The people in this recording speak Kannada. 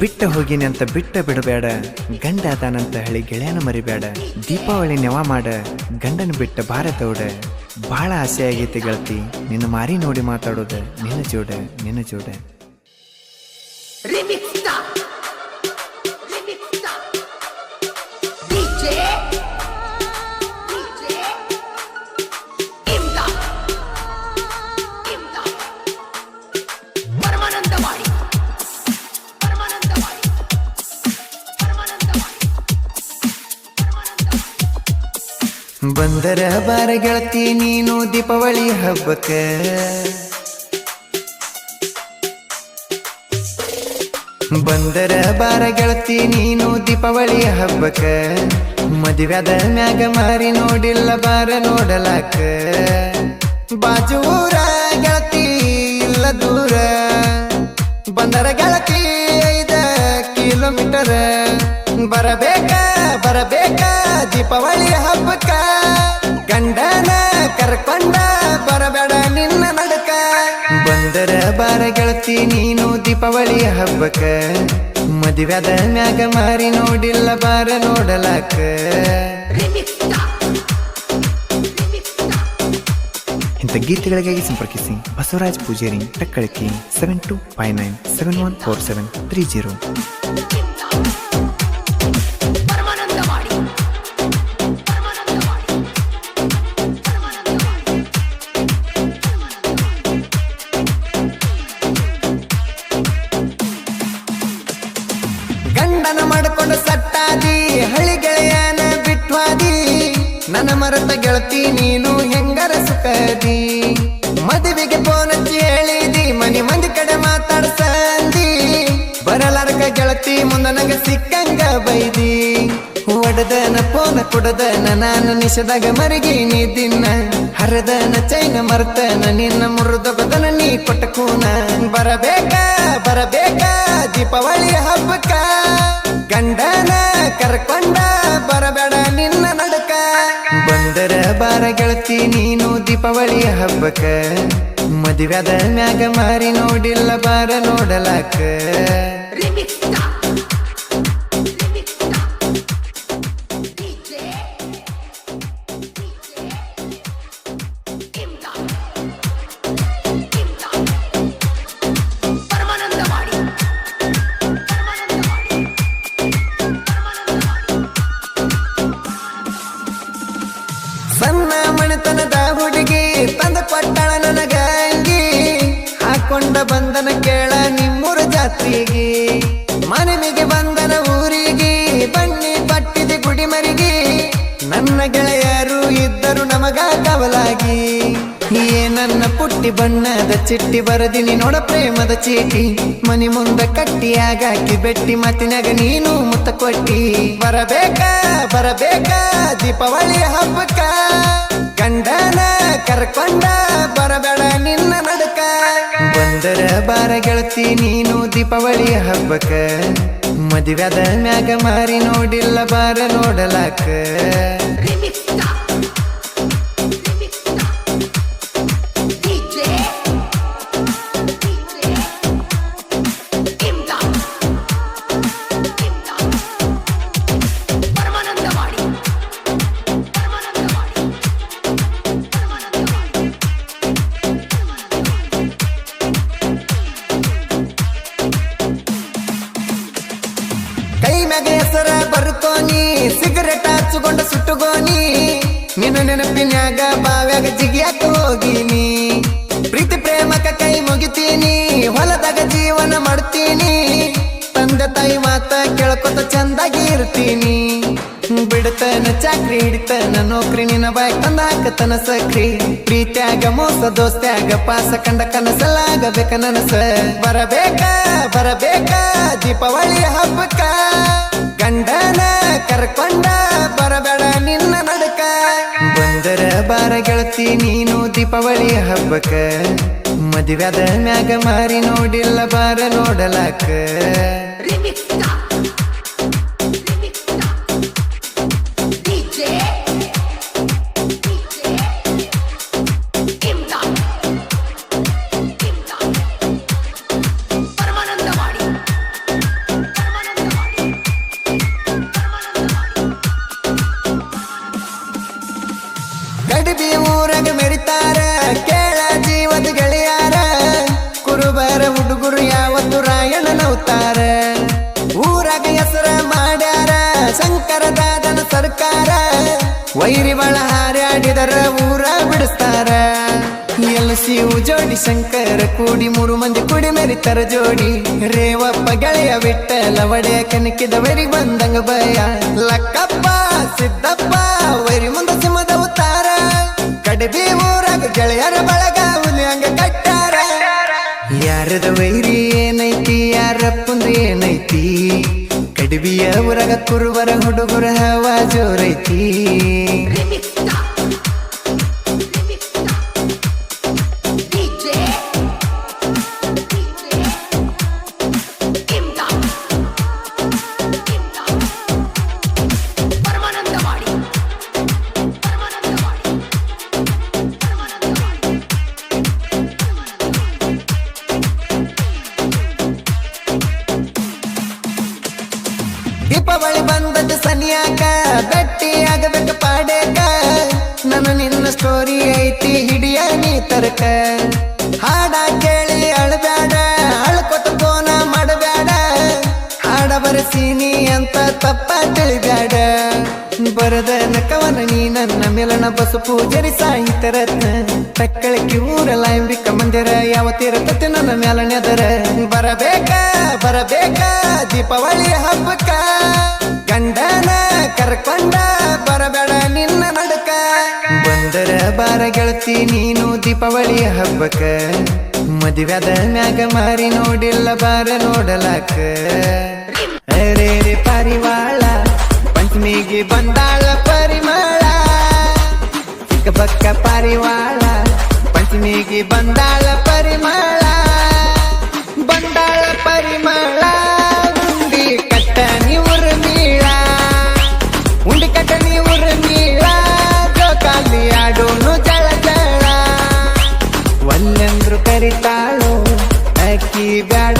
ಬಿಟ್ಟ ಹೋಗಿನಿ ಅಂತ ಬಿಟ್ಟ ಬಿಡಬೇಡ. ಗಂಡ ಅದಾನಂತ ಹೇಳಿ ಗೆಳೆಯನ ಮರಿಬೇಡ. ದೀಪಾವಳಿ ನೆವ ಮಾಡ. ಗಂಡನ ಬಿಟ್ಟ ಭಾರತೋಡ ಬಹಳ ಆಸೆ ಆಗೈತಿ ಗೆಳತಿ. ನಿನ್ನ ಮಾರಿ ನೋಡಿ ಮಾತಾಡೋದ. ನಿನ್ನ ಜೋಡ ನಿನ್ನ ಜೋಡ. ಬಂದರ ಬಾರ ಗೆಳತಿ, ನೀನು ದೀಪಾವಳಿ ಹಬ್ಬಕ್ಕೆ. ಬಂದರ ಬಾರ ಗೆಳತಿ, ನೀನು ದೀಪಾವಳಿ ಹಬ್ಬಕ್ಕ. ಮದುವೆದ ಮ್ಯಾಗ ಮಾರಿ ನೋಡಿಲ್ಲ, ಬಾರ ನೋಡಲಾಕ ಬಾಜೂರ ಗೆಳತಿ, ಇಲ್ಲ ದೂರ. ಬಂದರ ಗೆಳತಿ, ಐದ ಕಿಲೋಮೀಟರ್ ಬರಬೇಕ ಬರಬೇಕ. ದೀಪಾವಳಿ ಹಬ್ಬಕ್ಕ ಗಂಡನ ಕರ್ಕೊಂಡ ಬರಬೇಡ ನಿನ್ನ ನಡಕ. ಬಂದರ ಬಾರ ಗೆಳತಿ, ನೀನು ದೀಪಾವಳಿ ಹಬ್ಬಕ್ಕ. ಮದುವೆದ ಮ್ಯಾಗ ಮಾರಿ ನೋಡಿಲ್ಲ, ಬಾರ ನೋಡಲಾಕ. ಇಂಥ ಗೀತೆಗಳಿಗಾಗಿ ಸಂಪರ್ಕಿಸಿ Basavaraj Pujeri Takkalaki seven two five nine seven one four seven three zero ಮರತ ಗೆಳತಿ, ನೀನು ಹೆಂಗರ ಸುಖದಿ? ಮದುವೆಗೆ ಫೋನ್ ಹಚ್ಚಿ ಹೇಳಿದಿ, ಮನೆ ಮಂದಿ ಕಡೆ ಮಾತಾಡ್ಸಂದಿ. ಬರಲಾರಕ ಗೆಳತಿ, ಮುಂದ ನಂಗೆ ಸಿಕ್ಕಂಗ ಬೈದಿ. ಒಡದನ ಪೋನ ಕೊಡದನ, ನಾನು ನಿಷದಾಗ ಮರಿಗೀನಿ ದಿನ. ಹರದನ ಚೈನ ಮರ್ತನ, ನಿನ್ನ ಮುರಿದೊಗದನ ನೀ ಕೊಟ್ಟ ಕೂನ. ಬರಬೇಕ ಬರಬೇಕ, ದೀಪಾವಳಿ ಹಬ್ಬಕ್ಕ? ಗಂಡನ ಕರ್ಕೊಂಡ ಬರಬೇಡ, ನಿನ್ನ ಬಾರ ಗೆಳತಿ ನೀನು ದೀಪಾವಳಿ ಹಬ್ಬಕ್ಕ ಮದುವೆದ ಮ್ಯಾಗ ಮಾರಿ ನೋಡಿಲ್ಲ ಬಾರ ನೋಡಲಾಕ. ಸಣ್ಣ ಮಣಿತನದ ಹುಡುಗಿ, ತಂದ ಕೊಟ್ಟಳ ನನಗ ಹಾಕೊಂಡ ಬಂದನ ಕೇಳ ನಿಮ್ಮೂರು ಜಾತ್ರೆಗೆ. ಮನವಿಗೆ ಬಂದನ ಊರಿಗೆ, ಬನ್ನಿ ಪಟ್ಟಿದೆ ಗುಡಿ ಮರಿಗೆ ನನ್ನ ಗೆಳೆಯರು ಇದ್ದರು ನಮಗ ಕವಲಾಗಿ. ಏ ನನ್ನ ಪುಟ್ಟಿ ಬಣ್ಣದ ಚಿಟ್ಟಿ ಬರದಿನಿ ನೋಡ ಪ್ರೇಮದ ಚೀಟಿ. ಮನಿ ಮುಂದ ಕಟ್ಟಿಯಾಗಾಕಿ ಬೆಟ್ಟಿ ಮತ್ತಿನಾಗ ನೀನು ಮುತ್ತ ಕೊಟ್ಟಿ. ಬರಬೇಕ ಬರಬೇಕ, ದೀಪಾವಳಿ ಹಬ್ಬಕ ಗಂಡನ ಕರ್ಕೊಂಡ, ಬರಬೇಡ ನಿನ್ನ ನಡಕ. ಬಂದರ ಬಾರ ಗೆಳತಿ ನೀನು ದೀಪಾವಳಿ ಹಬ್ಬಕ್ಕ. ಮದುವೆದ ಮ್ಯಾಗ ಮಾರಿ ನೋಡಿಲ್ಲ, ಬಾರ ನೋಡಲಾಕ. ಸಿಗರೆಟ್ ಹಚ್ಚುಕೊಂಡ ಸುಟ್ಟುಗೋನಿ ನಿನ್ನ ನೆನಪಿನ್ಯಾಗ ಬಾವ್ಯಾಗ ಜಿಗಿಯಾಕ ಹೋಗಿನಿ. ಪ್ರೀತಿ ಪ್ರೇಮಕ ಕೈ ಮುಗಿತೀನಿ, ಹೊಲದಾಗ ಜೀವನ ಮಾಡ್ತೀನಿ. ತಂದೆ ತಾಯಿ ಮಾತ ಕೇಳ್ಕೊತ ಚಂದಾಗಿ ಇರ್ತೀನಿ. ಬಿಡ್ತನ ಚಾಕ್ರಿ, ಹಿಡಿತನ ನೌಕ್ರಿ, ನಿನ್ನ ಬಾಯ್ ಹಾಕತನ ಸಕ್ರಿ. ಪ್ರೀತ್ಯಾಗ ಮೋಸ, ದೋಸ್ತ್ಯಾಗ ಪಾಸ, ಕಂಡ ಕನಸಲಾಗಬೇಕ ನನಸ. ಬರಬೇಕ ಬರಬೇಕ, ದೀಪಾವಳಿ ಹಬ್ಬಕ್ಕ ಗಂಡನ ಕರ್ಕೊಂಡ, ಬರಬೇಡ ನಿನ್ನ ನಡಕ ಬಂದರ ಬಾರ ಗೆಳತಿ, ನೀನು ದೀಪಾವಳಿ ಹಬ್ಬಕ್ಕ ಮದುವೆದ ಮ್ಯಾಗ ಮಾರಿ ನೋಡಿಲ್ಲ, ಬಾರ ನೋಡಲಾಕ. ವೈರಿ ಬಳ ಹಾರ್ಯಾಡಿದರ ಊರ ಬಿಡಿಸ್ತಾರ. ಎಲ್ಲ ಸಿವು ಜೋಡಿ ಶಂಕರ ಕೂಡಿ ಮೂರು ಮಂದಿ ಕುಡಿ ಮೆರಿತರ ಜೋಡಿ. ರೇವಪ್ಪ ಗೆಳೆಯ ಬಿಟ್ಟ ಒಡೆಯ ವೈರಿ ಬಂದಂಗ ಭಯ. ಲಕ್ಕಪ್ಪ, ಸಿದ್ದಪ್ಪ, ವೈರಿ ಮುಂದ ಸಿಂಹದ ಉತ್ತಾರ. ಕಡಬಿ ಊರಾಗ ಗೆಳೆಯರ ಬಳಗ ಹುಲಿ ಹಂಗ ಕಟ್ಟಾರ. ಯಾರದ ವೈರಿ ಏನೈತಿ ಯಾರಪ್ಪಂದು ಏನೈತಿ? ಕಡಬಿಯ ಊರಾಗ ಕುರುಬರ ಹುಡುಗರ ಹವಾ ಜೋರೈತಿ. ತಪ್ಪ ತಿಳಿಬ್ಯಾಡ. ಬರದ ನಕವನ ನೀ ನನ್ನ ಮೇಲನ ಬಸು ಪೂಜರಿ ಸಾಹಿತ್ಯ ರತ್ನ. ತಕ್ಕಳಕ್ಕಿ ಊರಲ್ಲ ಎಂಬಿಕ ಮಂದಿರ ಯಾವತ್ತಿರತತೆ ನನ್ನ ಮೇಲ ನೆದರ ಬರಬೇಕ ಬರಬೇಕ, ದೀಪಾವಳಿ ಹಬ್ಬಕ ಗಂಡನ ಕರ್ಕೊಂಡ, ಬರಬೇಡ ನಿನ್ನ ನಡಕ. ಬಂದರ ಬಾರ ಗೆಳತಿ, ನೀನು ದೀಪಾವಳಿ ಹಬ್ಬಕ್ಕ. ಮದುವೆದ ಮ್ಯಾಗ ಮಾರಿ ನೋಡಿಲ್ಲ, ಬಾರ ನೋಡಲಾಕ. ಅರೆ ರೇ ಪಾರಿವಾಳ, ಪಂಚಮಿಗೆ ಬಂದಾಳ ಪರಿಮಳ. ಚಿಕ್ಕ ಪಕ್ಕ ಪರಿವಾಳ, ಪಂಚಮಿಗೆ ಬಂದಾಳ ಪರಿಮಳ. ಬಂದಾಳ ಪರಿಮಳ, ಉಂಡಿ ಕಟ್ಟ ಉಂಡಿ ಕಟ್ಟ ಜಳ ಜಳ. ಒಲ್ಲೆಂದ್ರು ಕರಿತಾಳು, ಅಕ್ಕಿ ಬ್ಯಾಡ